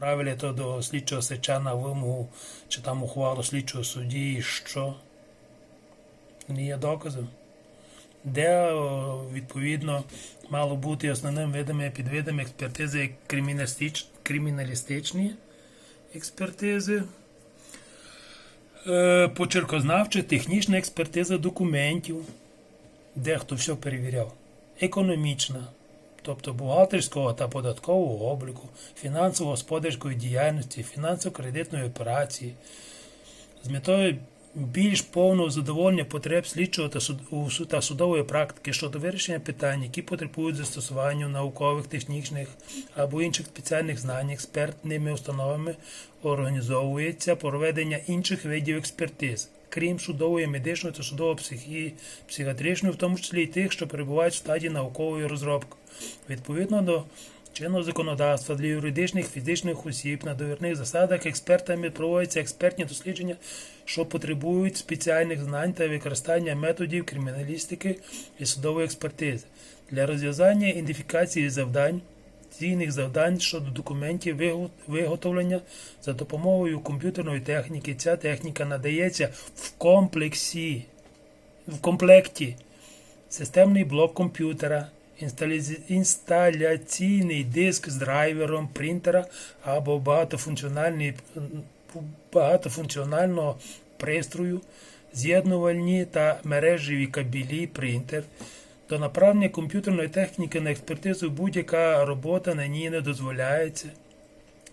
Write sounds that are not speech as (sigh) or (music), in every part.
направили то до слідчого сеча на вимогу, чи там ухвалу слідчого судді, і що? Не є доказом. Де відповідно мало бути основним видами і підвидами експертизи криміналістич- криміналістичні експертизи, е, почеркознавча технічна експертиза документів, де хто все перевіряв, економічна, тобто бухгалтерського та податкового обліку, фінансово-господарської діяльності, фінансово-кредитної операції, з метою більш повного задоволення потреб слідчого та, судової практики щодо вирішення питань, які потребують застосування наукових, технічних або інших спеціальних знань експертними установами, організовується проведення інших видів експертиз, крім судової, медичної та судово-психіатричної, в тому числі й тих, що перебувають в стадії наукової розробки. Відповідно до чинного законодавства для юридичних фізичних осіб на довірних засадах експертами проводяться експертні дослідження, що потребують спеціальних знань та використання методів криміналістики і судової експертизи для розв'язання ідентифікації завдань. Ційних завдань щодо документів виготовлення за допомогою комп'ютерної техніки. Ця техніка надається в комплексі, в комплекті системний блок комп'ютера, інсталяційний диск з драйвером принтера або багатофункціонального пристрою, з'єднувальні та мережеві кабелі принтер. До направлення комп'ютерної техніки на експертизу будь-яка робота на ній не дозволяється.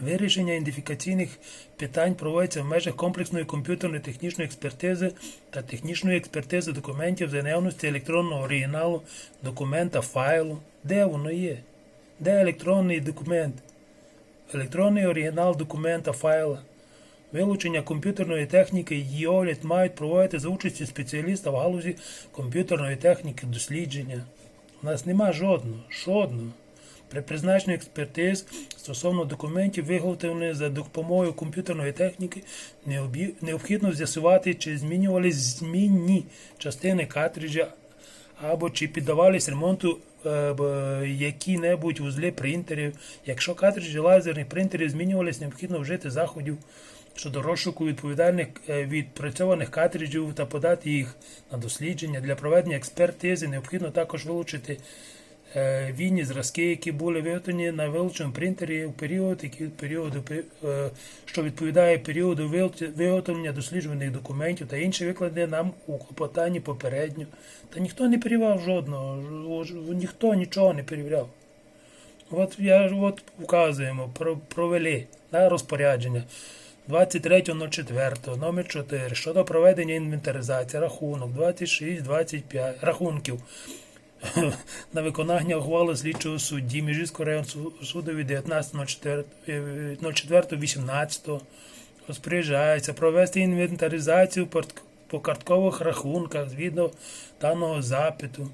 Вирішення ідентифікаційних питань проводиться в межах комплексної комп'ютерної технічної експертизи та технічної експертизи документів за наявності електронного оригіналу, документа, файлу. Де воно є? Де електронний документ? Електронний оригінал документа, файла. Вилучення комп'ютерної техніки її огляд мають проводити за участі спеціаліста в галузі комп'ютерної техніки дослідження. У нас нема жодного, жодного. При призначенні експертиз стосовно документів, виготовлених за допомогою комп'ютерної техніки, необхідно з'ясувати, чи змінювались змінні частини картриджа або чи піддавались ремонту е, які-небудь вузли принтерів. Якщо картриджі лазерних принтерів змінювались, необхідно вжити заходів щодо розшуку відповідальних е, відпрацьованих картриджів та подати їх на дослідження. Для проведення експертизи необхідно також вилучити е, вільні зразки, які були виготовлені на вилученому принтері у період, який періоду, е, що відповідає періоду виготовлення досліджуваних документів та інші викладені нам у клопотанні попередньо. Та ніхто не перевіряв жодного, ніхто нічого не перевіряв. От я от вказуємо, провели на розпорядження 23.04, номер 4 щодо проведення інвентаризації рахунок 26-25 рахунків на виконання ухвали слідчого судді Міжгірського районного суду від 19.04.18 розпоряджається провести інвентаризацію по карткових рахунках згідно даного запиту.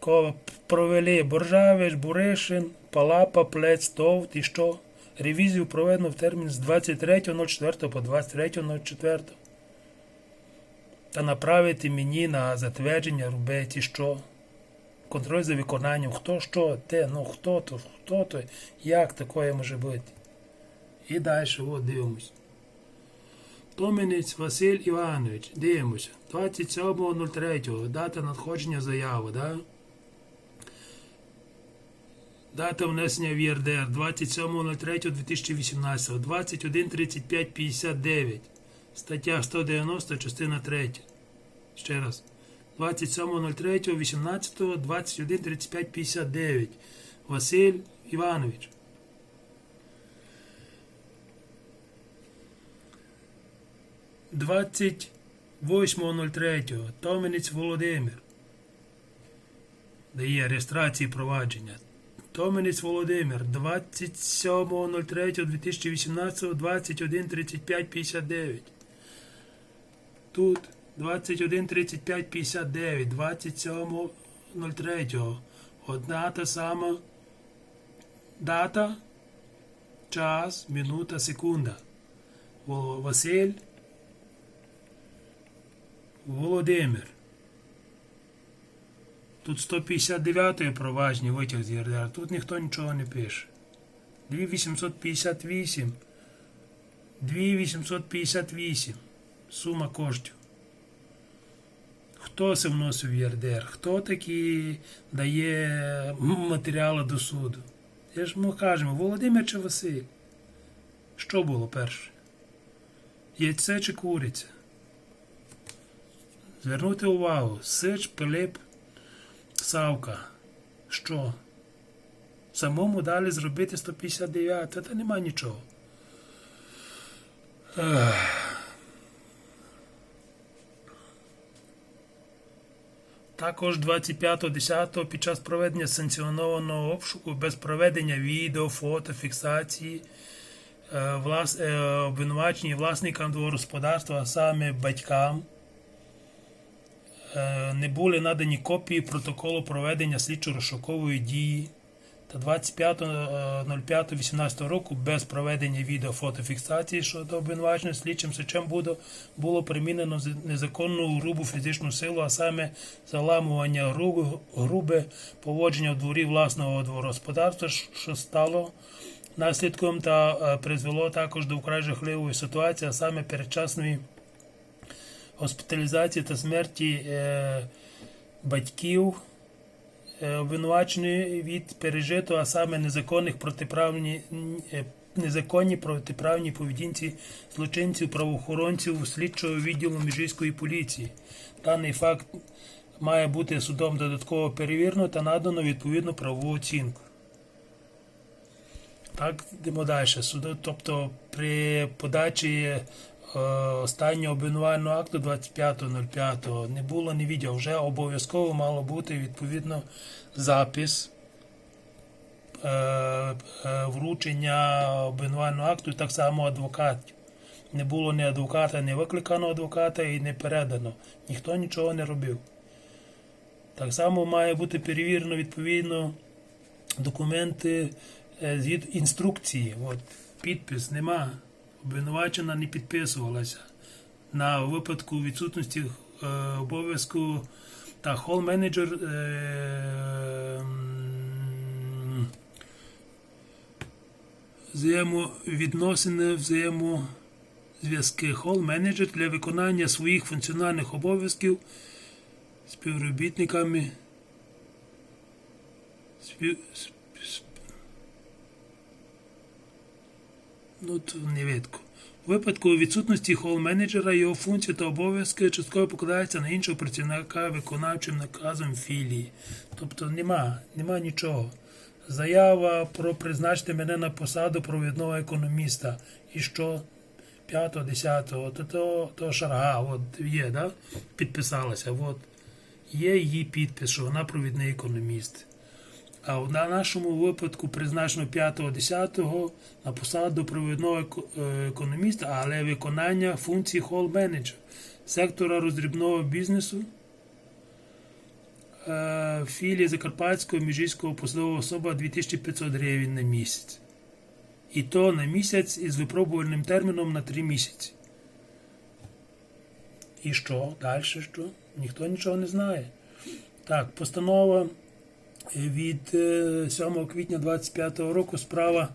Кого провели Боржавич, Буришин, Палапа, Плець, Товт і що? Ревізію проведено в термін з 23.04 по 23.04. Та направити мені на затвердження рубеці що? Контроль за виконанням. Хто що, те, ну хто то, хто то, як таке може бути. І далі, от дивимось. Томінець Василь Іванович, дивимося. 27.03. Дата надходження заяви, да? Дата внесення в ЄРДР 27.03.2018, 21.35.59. Стаття 190, частина 3. Ще раз. 27.03.18, 21.35.59. Василь Іванович. Двадцять 8.03. Томенець Володимир. Дає реєстрації провадження. Томенець Володимир, 27.03.2018, 21.35.59. Тут 21.35.59, 27.03. Одна та сама дата, час, минута, секунда. Василь Володимир. Тут 159 провадження витяг з ЄРДР, тут ніхто нічого не пише. 2858. 2858. Сума коштів. Хто це вносив в ЄРДР? Хто такі дає матеріали до суду? Я ж ми кажемо, Володимир чи Василь? Що було перше? Яйце чи куриця? Звернути увагу. Сич, Пилип, Савка. Що? Самому далі зробити 159, та нема нічого. Ех. Також 25.10 під час проведення санкціонованого обшуку без проведення відео, фото, фіксації е, влас, е, обвинувачені власникам дворогосподарства, а саме батькам, е, не були надані копії протоколу проведення слідчо-розшукової дії та 25.05.18 року без проведення відео фотофіксації щодо обвинувачення. Слідчим сечем було, примінено незаконну грубу фізичну силу, а саме заламування грубе, грубе поводження в дворі власного дворогосподарства, що- стало наслідком та е, призвело також до вкрай жахливої ситуації, а саме передчасної госпіталізації та смерті е, батьків е, обвинуваченої від пережитого, а саме незаконних протиправні е, незаконні протиправні поведінці злочинців, правоохоронців слідчого відділу міжійської поліції. Даний факт має бути судом додатково перевірено та надано відповідну правову оцінку. Так, йдемо далі. Суду, тобто при подачі е, останнього обвинувального акту 25.05 не було ні відео, вже обов'язково мало бути відповідно запис е, е, вручення обвинувального акту, так само адвокатів. Не було ні адвоката, ні викликаного адвоката і не передано. Ніхто нічого не робив. Так само має бути перевірено відповідно документи е, інструкції. От, підпис нема. Обвинувачена не підписувалася. На випадку відсутності е, обов'язку та хол-менеджер е, взаємовідносини, взаємозв'язки. Хол-менеджер для виконання своїх функціональних обов'язків співробітниками спів, сп- ну, то не видко. У випадку відсутності хол-менеджера його функції та обов'язки частково покладаються на іншого працівника виконавчим наказом філії. Тобто нема, нема нічого. Заява про призначити мене на посаду провідного економіста. І що? 5, 10, то, то, то шарга, от є, да? підписалася. От. Є її підпис, що вона провідний економіст. А в на- нашому випадку призначено 5-10 на посаду провідного е, економіста, але виконання функцій хол-менеджера сектора роздрібного бізнесу е, філії Закарпатського міжійського посадового особа 2500 гривень на місяць. І то на місяць із випробувальним терміном на 3 місяці. І що? Далі що? Ніхто нічого не знає. Так, постанова від е, 7 квітня 25 року справа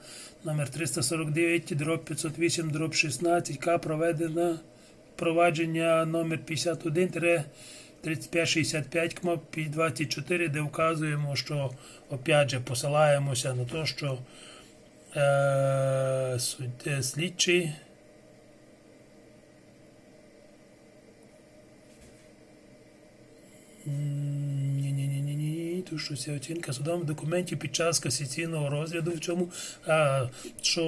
номер 349 дроб 508 дроб 16 К проведена провадження номер 51 3565 КМО 24, де вказуємо, що опять же посилаємося на те, що е, е, слідчий Ні-ні-ні, тут щось є оцінка судових документів під час касаційного розгляду, в чому а, що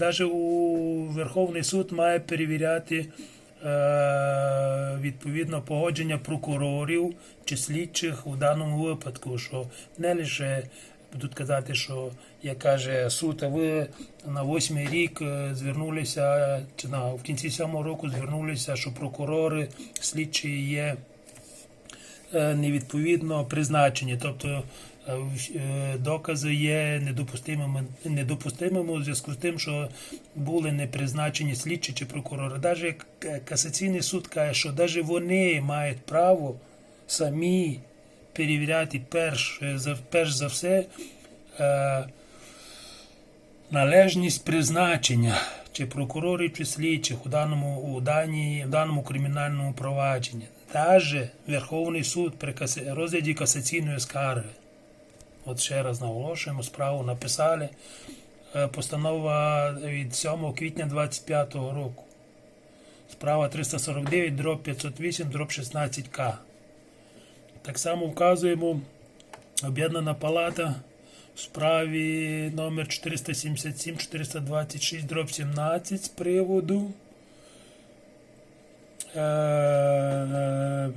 навіть у Верховний суд має перевіряти е, відповідно погодження прокурорів чи слідчих у даному випадку, що не лише будуть казати, що як каже суд, а ви на восьмий рік е, звернулися, чи на в кінці сьомого року звернулися, що прокурори слідчі є невідповідно призначені, тобто е, е, докази є недопустимими, недопустимими у зв'язку з тим, що були не призначені слідчі чи прокурори. Навіть касаційний суд каже, що навіть вони мають право самі перевіряти перш перш за все. Е, належність призначення чи прокурорів, чи слідчих у даному, у даній, в даному кримінальному провадженні. Даже Верховний суд при розгляді касаційної скарги. От ще раз наголошуємо, справу написали. Е, Постанова від 7 квітня 25 року. Справа 349, дроб 508, дроб 16К. Так само вказуємо Об'єднана палата в справі номер 477 426 дроб 17 з приводу. Е, е,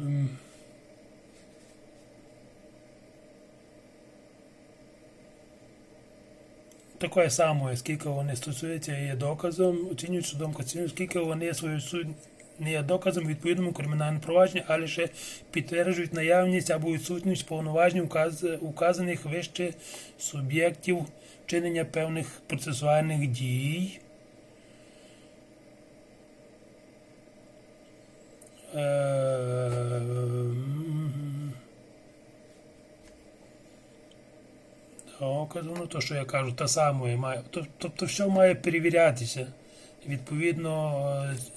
Такої самої, скільки вони стосуються є доказом, оцінюють судом касаційну, скільки вони свою суть не є доказом відповідному кримінальному провадженні, а лише підтверджують наявність або відсутність повноважень указ- указаних вище суб'єктів вчинення певних процесуальних дій. Ну то, що я кажу, та саме має. Тобто все має перевірятися відповідно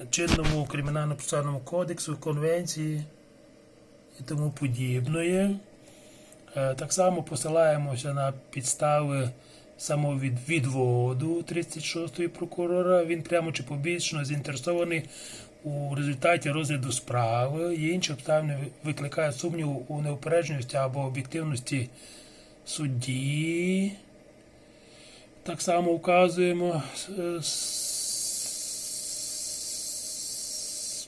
е, чинному кримінально-процесуальному кодексу, конвенції і тому подібне. Е, Так само посилаємося на підстави самовідводу 36-ї прокурора. Він прямо чи побічно заінтересований у результаті розгляду справи. Є інші обставини викликають сумнів у неупередженості або об'єктивності судді. Так само вказуємо е,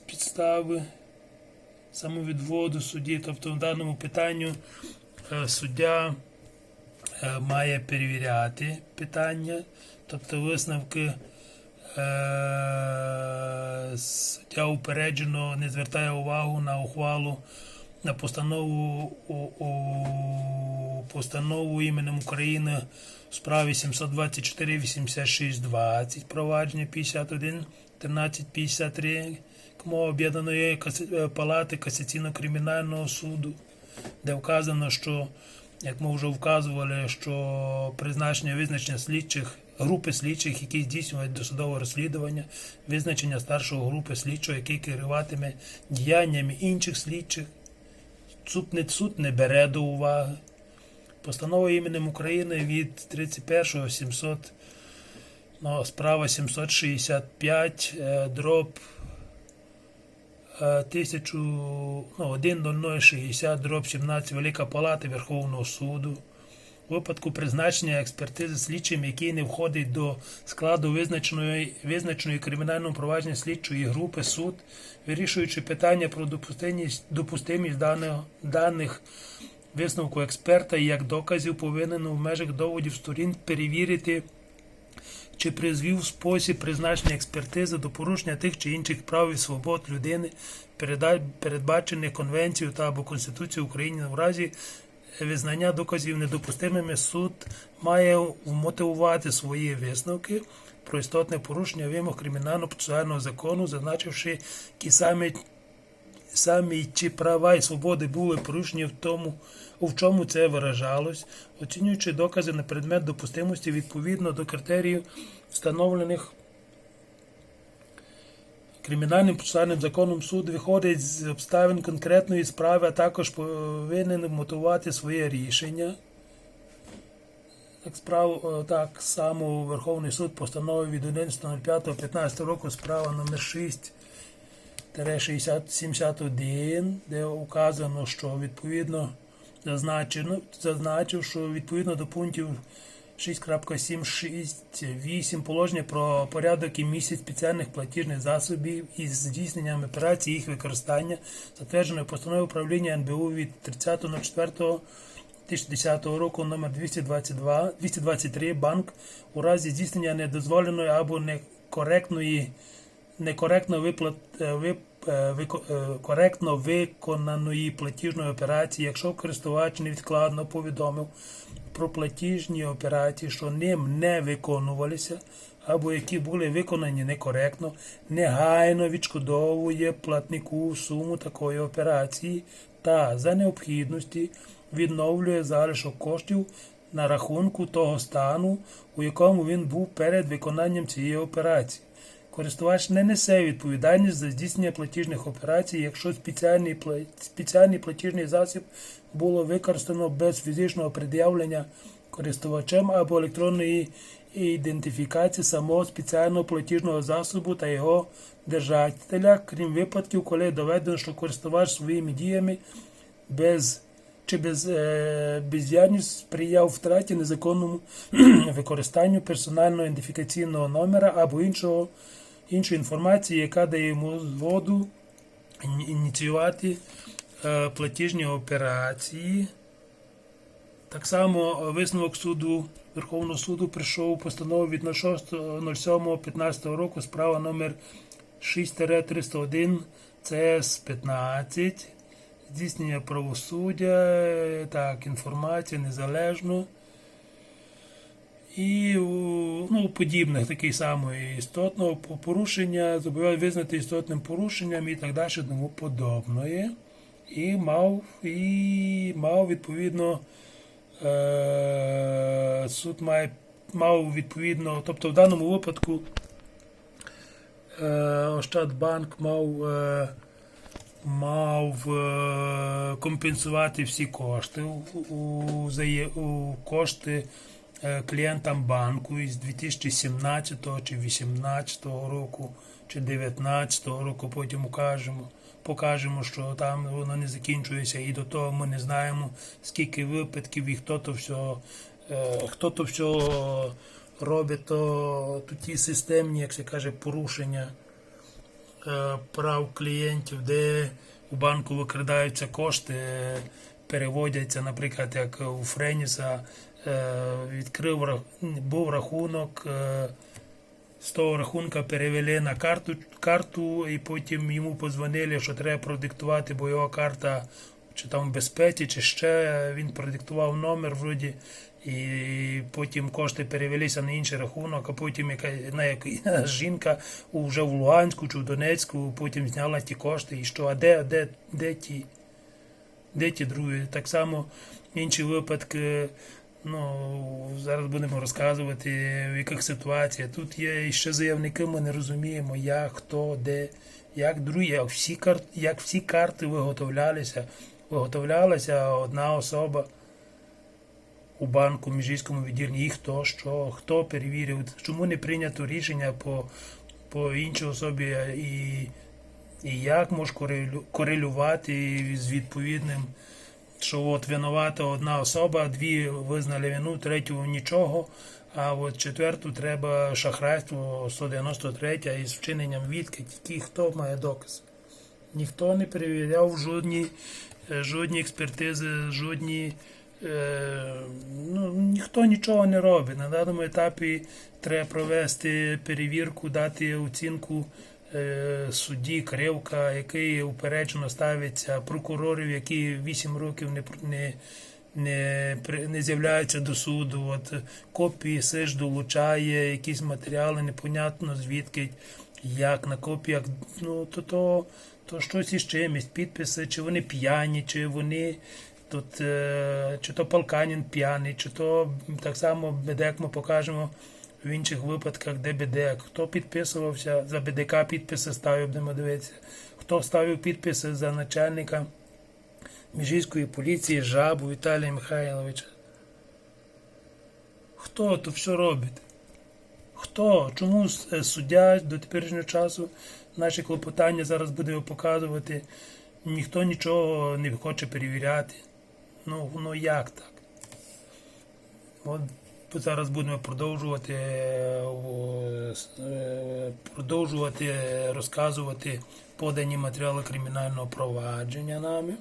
підстави самовідводу судді. Тобто в даному питанню е, суддя має перевіряти питання, тобто висновки. е, Суддя упереджено не звертає увагу на ухвалу на постанову у, у постанову іменем України у справі 724 86 20 провадження 51 13 53 КМО Об'єднаної е, палати касаційно-кримінального суду, де вказано, що як ми вже вказували, що призначення визначення слідчих групи слідчих, які здійснюють досудове розслідування, визначення старшого групи слідчого, який керуватиме діяннями інших слідчих. Суд суд не бере до уваги. Постанова іменем України від 31 700, ну, справа 765, е, дроб 1000, ну, 1.0060, дроб 17, Велика Палата Верховного суду. У випадку призначення експертизи слідчим, який не входить до складу визначеної, визначеної кримінального провадження слідчої групи, суд, вирішуючи питання про допустимість, допустимість даного, даних висновку експерта і як доказів, повинен у межах доводів сторін перевірити, чи призвів спосіб призначення експертизи до порушення тих чи інших прав і свобод людини, передбачених Конвенцією та або Конституцією України. В разі визнання доказів недопустимими суд має вмотивувати свої висновки про істотне порушення вимог кримінального процесуального закону, зазначивши ті самі, самі чи права і свободи були порушені в тому, у чому це виражалось, оцінюючи докази на предмет допустимості відповідно до критеріїв, встановлених Кримінальним процесуальним законом суд виходить з обставин конкретної справи, а також повинен мотивувати своє рішення. Так, справ, е, так само Верховний суд постановив від 11.05.15 року справа номер 6 6071, де указано, що відповідно зазначено, зазначив, що відповідно до пунктів 6.768 положення про порядок і місяць спеціальних платіжних засобів із здійсненням операцій їх використання, затвердженої постановою управління НБУ від 30.04.2010 року номер 222, 223 банк у разі здійснення недозволеної або некоректної некоректно виплат, е, вип, е, е, коректно виконаної платіжної операції, якщо користувач невідкладно повідомив про платіжні операції, що ним не виконувалися, або які були виконані некоректно, негайно відшкодовує платнику суму такої операції та за необхідності відновлює залишок коштів на рахунку того стану, у якому він був перед виконанням цієї операції. Користувач не несе відповідальність за здійснення платіжних операцій, якщо спеціальний, спеціальний платіжний засіб було використано без фізичного пред'явлення користувачем або електронної ідентифікації самого спеціального платіжного засобу та його держателя, крім випадків, коли доведено, що користувач своїми діями без чи без е, бездіяльність сприяв втраті незаконному (clears throat) використанню персонального ідентифікаційного номера або іншого, іншої інформації, яка дає йому згоду ініціювати е, платіжні операції. Так само висновок суду Верховного суду прийшов постанову від 06.07.15 року справа номер 6-301 ЦС 15 здійснення правосуддя, так, інформація незалежно. І ну, подібних таких самої істотного порушення, зобов'язаний визнати істотним порушенням і так далі, тому подобне. І мав, і мав відповідно е, суд має мав відповідно, тобто в даному випадку е, Ощадбанк мав, е, мав е, компенсувати всі кошти у, у, у кошти клієнтам банку із 2017 чи 2018 року, чи 2019 року, потім укажемо. Покажемо, що там воно не закінчується, і до того ми не знаємо, скільки випадків і хто то все, е, хто то все робить, то, ті системні, як се каже, порушення е, прав клієнтів, де у банку викрадаються кошти, е, переводяться, наприклад, як у Френіса, е, відкрив був рахунок. е, з того рахунка перевели на карту, карту і потім йому позвонили, що треба продиктувати, бо його карта чи там в безпеці, чи ще він продиктував номер вроді, і потім кошти перевелися на інший рахунок, а потім яка, на яка (laughs) жінка вже в Луганську чи в Донецьку потім зняла ті кошти. І що, а де, де, де ті? Де ті другі? Так само інші випадки. Ну, зараз будемо розказувати, в яких ситуаціях. Тут є ще заявники, ми не розуміємо, як, хто, де, як другі, як всі, кар... як всі карти виготовлялися. Виготовлялася одна особа у банку, в міжійському відділенні, і хто, що, хто перевірив, чому не прийнято рішення по, по іншій особі і, і як може корелювати з відповідним що от винувата одна особа, дві визнали вину, третю нічого, а от четверту треба шахрайство 193 із вчиненням відки. Тільки хто має доказ? Ніхто не перевіряв жодні, е, жодні експертизи, жодні. Е, ну, ніхто нічого не робить. На даному етапі треба провести перевірку, дати оцінку судді Кривка, який упереджено ставиться прокурорів, які 8 років не, не, не, не з'являються до суду. От копії СИЖ долучає, якісь матеріали, непонятно звідки, як на копіях. Ну, то, то, то щось із чимось, підписи, чи вони п'яні, чи вони. Тут е, чи то Полканін п'яний, чи то так само Бедек ми покажемо в інших випадках, де Бедек. Хто підписувався за БДК, підписи ставив, будемо дивитися. Хто ставив підписи за начальника міжійської поліції Жабу Віталія Михайловича. Хто то все робить? Хто? Чому е, суддя до теперішнього часу наші клопотання зараз будемо показувати? Ніхто нічого не хоче перевіряти. Ну, ну як так? От зараз будемо продовжувати, е, е, продовжувати розказувати подані матеріали кримінального провадження нами.